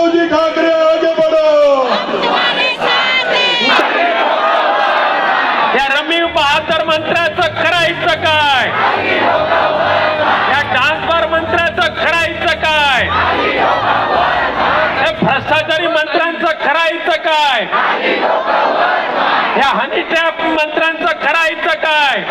उद्धवजी ठाकरे आगे बढो। या रमी बहादर मंत्र्याचं करायचं काय? या डान्सबार मंत्र्याचं खरा करायचं काय? या भ्रष्टाचारी मंत्र्यांचं खरा करायचं काय? या हनी ट्रॅप मंत्र्यांचं करायचं काय?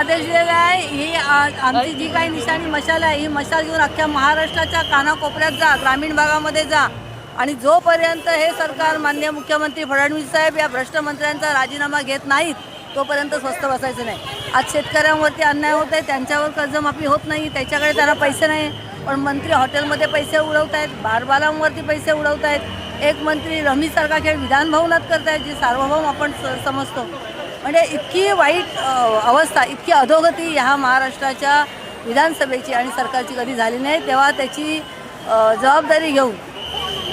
आदेश दिलेला आहे. ही आमची जी काही निशाणी मशाल आहे ही मशाल घेऊन अख्ख्या महाराष्ट्राच्या कानाकोपऱ्यात जा ग्रामीण भागामध्ये जा. आणि जोपर्यंत हे सरकार मान्य मुख्यमंत्री फडणवीस साहेब या भ्रष्ट मंत्र्यांचा राजीनामा घेत नाहीत तोपर्यंत स्वस्त बसायचं नाही. आज शेतकऱ्यांवरती अन्याय होत आहे त्यांच्यावर कर्जमाफी होत नाही त्याच्याकडे त्यांना पैसे नाही. पण मंत्री हॉटेलमध्ये पैसे उडवत आहेत बारबालांवरती पैसे उडवत आहेत एक मंत्री रमीसारखा खेळ विधानभवनात करत आहेत जे सार्वभौम आपण स- समजतो. म्हणजे इतकी वाईट अवस्था इतकी अधोगती ह्या महाराष्ट्राच्या विधानसभेची आणि सरकारची कधी झाली नाही तेव्हा त्याची जबाबदारी घेऊन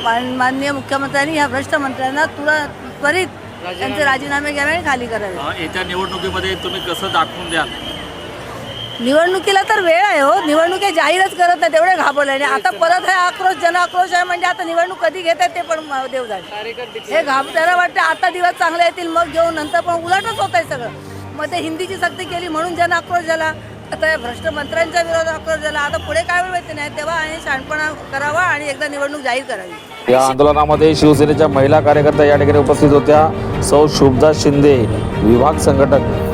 मान- माननीय मुख्यमंत्र्यांनी ह्या भ्रष्ट मंत्र्यांना तुला त्वरित त्यांचे राजीनामे घ्यावे आणि खाली करावे. येत्या निवडणुकीमध्ये तुम्ही कसं दाखवून द्याल? निवडणुकीला तर वेळ आहे हो. निवडणूक हे जाहीरच करत नाही तेवढे घाबरले. आणि आता परत हे आक्रोश जन आक्रोश आहे म्हणजे आता निवडणूक कधी घेत आहेत ते पण म- देव जाणे. हे घाब त्याला वाटतं आता दिवस चांगले येतील मग घेऊन नंतर पण उलटच होत आहे सगळं. मग ते हिंदीची सक्ती केली म्हणून जन आक्रोश झाला. आता या भ्रष्ट मंत्र्यांच्या विरोधात आक्रोश झाला. आता पुढे काय वेळ माहिती नाही. तेव्हा आणि शहाणपणा करावा आणि एकदा निवडणूक जाहीर करावी. या आंदोलनामध्ये शिवसेनेच्या महिला कार्यकर्त्या या ठिकाणी उपस्थित होत्या. सौ शुभदा शिंदे विभाग संघटक.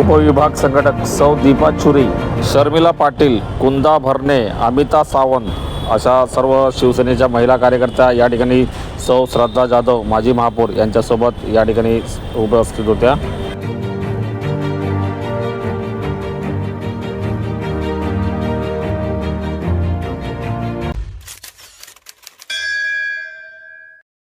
उपविभाग संघटक सौ दीपा छुरी शर्मिला पाटील कुंदा भरणे अमिता सावंत अशा सर्व शिवसेनेच्या महिला कार्यकर्त्या या ठिकाणी सौ श्रद्धा जाधव माजी महापौर यांच्यासोबत या ठिकाणी उपस्थित होत्या.